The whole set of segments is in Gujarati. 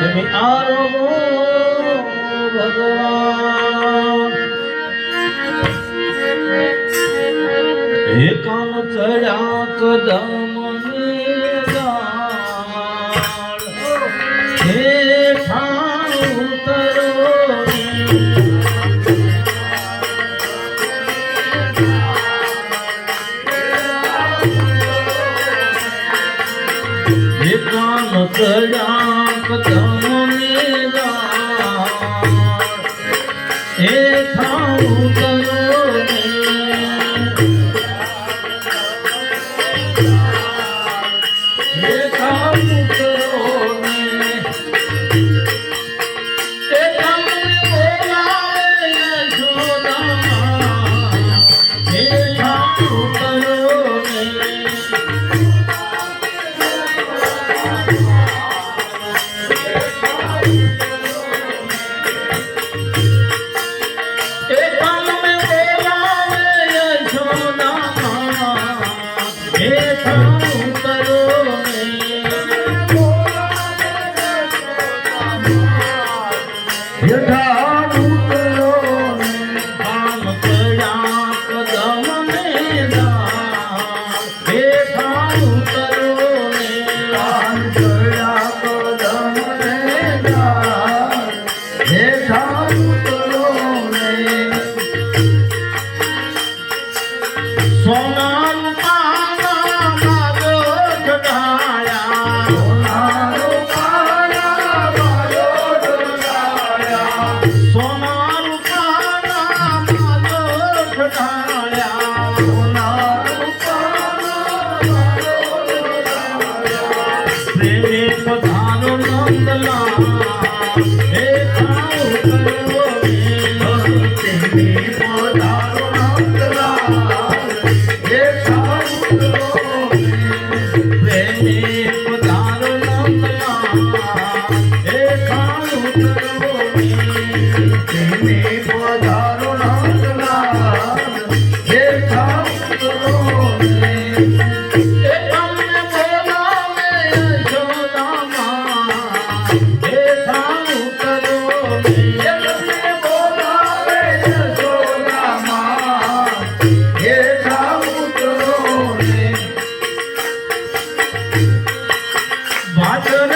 તમે આરમો ભગવાન. હે કામ ચડ્યા કદમ ગળા કદમ મેરા હે પ્રેમ ધારો નંદલા বাজরে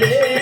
Yeah.